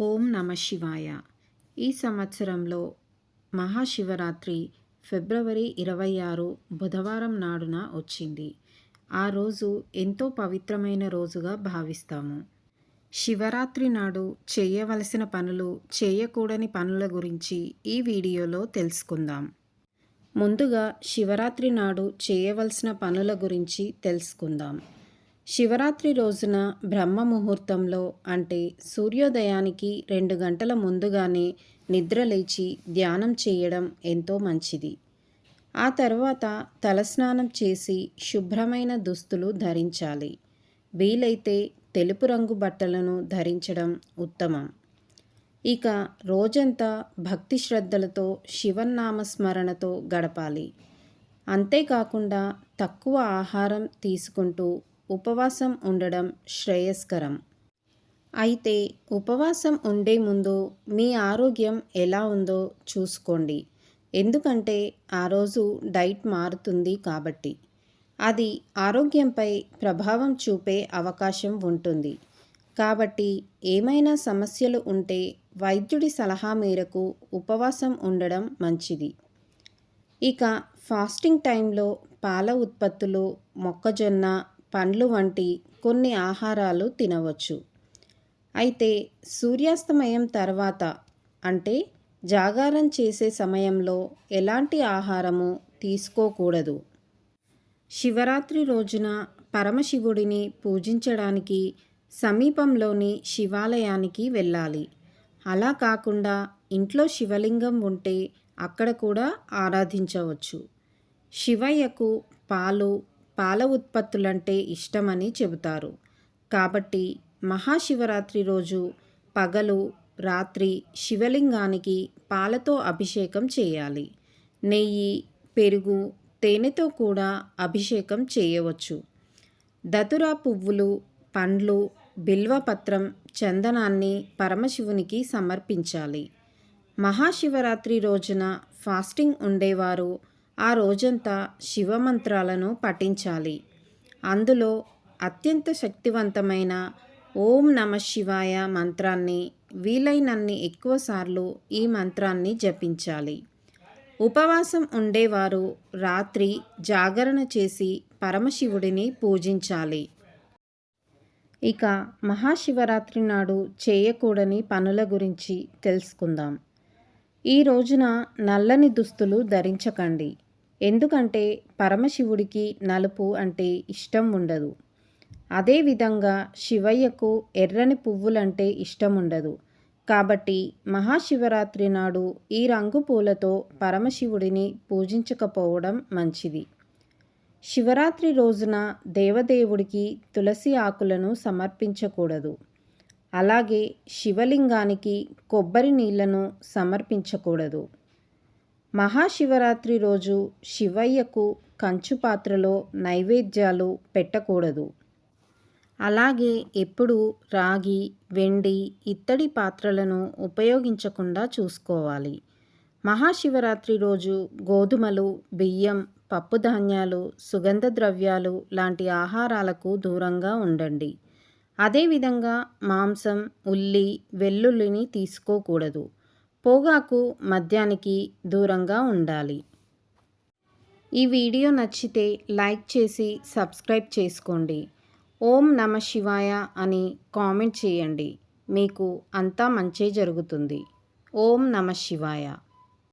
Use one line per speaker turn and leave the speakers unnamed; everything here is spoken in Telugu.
ఓం నమ శివాయ. ఈ సంవత్సరంలో మహాశివరాత్రి ఫిబ్రవరి ఇరవై ఆరు బుధవారం నాడున వచ్చింది. ఆ రోజు ఎంతో పవిత్రమైన రోజుగా భావిస్తాము. శివరాత్రి నాడు చేయవలసిన పనులు చేయకూడని పనుల గురించి ఈ వీడియోలో తెలుసుకుందాం. ముందుగా శివరాత్రి నాడు చేయవలసిన పనుల గురించి తెలుసుకుందాం. శివరాత్రి రోజున బ్రహ్మ ముహూర్తంలో అంటే సూర్యోదయానికి రెండు గంటల ముందుగానే నిద్రలేచి ధ్యానం చేయడం ఎంతో మంచిది. ఆ తర్వాత తలస్నానం చేసి శుభ్రమైన దుస్తులు ధరించాలి. వీలైతే తెలుపు రంగు బట్టలను ధరించడం ఉత్తమం. ఇక రోజంతా భక్తి శ్రద్ధలతో శివనామస్మరణతో గడపాలి. అంతేకాకుండా తక్కువ ఆహారం తీసుకుంటూ ఉపవాసం ఉండడం శ్రేయస్కరం. అయితే ఉపవాసం ఉండే ముందు మీ ఆరోగ్యం ఎలా ఉందో చూసుకోండి. ఎందుకంటే ఆ రోజు డైట్ మారుతుంది కాబట్టి. అది ఆరోగ్యంపై ప్రభావం చూపే అవకాశం ఉంటుంది. కాబట్టి ఏమైనా సమస్యలు ఉంటే వైద్యుడి సలహా మేరకు ఉపవాసం ఉండడం మంచిది. ఇక ఫాస్టింగ్ టైంలో పాల ఉత్పత్తులు మొక్కజొన్న పండ్లు వంటి కొన్ని ఆహారాలు తినవచ్చు. అయితే సూర్యాస్తమయం తర్వాత అంటే జాగారం చేసే సమయంలో ఎలాంటి ఆహారము తీసుకోకూడదు? శివరాత్రి రోజున పరమశివుడిని పూజించడానికి సమీపంలోని శివాలయానికి వెళ్ళాలి. అలా కాకుండా ఇంట్లో శివలింగం ఉంటే అక్కడ కూడా ఆరాధించవచ్చు. శివయ్యకు పాలు పాల ఉత్పత్తులంటే ఇష్టమని చెబుతారు. కాబట్టి మహాశివరాత్రి రోజు పగలు రాత్రి శివలింగానికి పాలతో అభిషేకం చేయాలి. నెయ్యి పెరుగు తేనెతో కూడా అభిషేకం చేయవచ్చు. దతురా పువ్వులు పండ్లు బిల్వపత్రం చందనాన్ని పరమశివునికి సమర్పించాలి. మహాశివరాత్రి రోజున ఫాస్టింగ్ ఉండేవారు ఆ రోజంతా శివమంత్రాలను పఠించాలి. అందులో అత్యంత శక్తివంతమైన ఓం నమ శివాయ మంత్రాన్ని వీలైనన్ని ఎక్కువసార్లు ఈ మంత్రాన్ని జపించాలి. ఉపవాసం ఉండేవారు రాత్రి జాగరణ చేసి పరమశివుడిని పూజించాలి. ఇక మహాశివరాత్రి నాడు చేయకూడని పనుల గురించి తెలుసుకుందాం. ఈ రోజున నల్లని దుస్తులు ధరించకండి. ఎందుకంటే పరమశివుడికి నలుపు అంటే ఇష్టం ఉండదు. అదేవిధంగా శివయ్యకు ఎర్రని పువ్వులంటే ఇష్టం ఉండదు కాబట్టి మహాశివరాత్రి నాడు ఈ రంగు పూలతో పరమశివుడిని పూజించకపోవడం మంచిది. శివరాత్రి రోజున దేవదేవుడికి తులసి ఆకులను సమర్పించకూడదు. అలాగే శివలింగానికి కొబ్బరి నీళ్ళను సమర్పించకూడదు. మహాశివరాత్రి రోజు శివయ్యకు కంచు పాత్రలో నైవేద్యాలు పెట్టకూడదు. అలాగే ఎప్పుడూ రాగి వెండి ఇత్తడి పాత్రలను ఉపయోగించకుండా చూసుకోవాలి. మహాశివరాత్రి రోజు గోధుమలు బియ్యం పప్పుధాన్యాలు సుగంధ ద్రవ్యాలు లాంటి ఆహారాలకు దూరంగా ఉండండి. అదేవిధంగా మాంసం ఉల్లి వెల్లుల్లిని తీసుకోకూడదు. పొగాకు మద్యానికి దూరంగా ఉండాలి. ఈ వీడియో నచ్చితే లైక్ చేసి సబ్స్క్రైబ్ చేసుకోండి. ఓం నమ శివాయ అని కామెంట్ చేయండి. మీకు అంతా మంచే జరుగుతుంది. ఓం నమ శివాయ.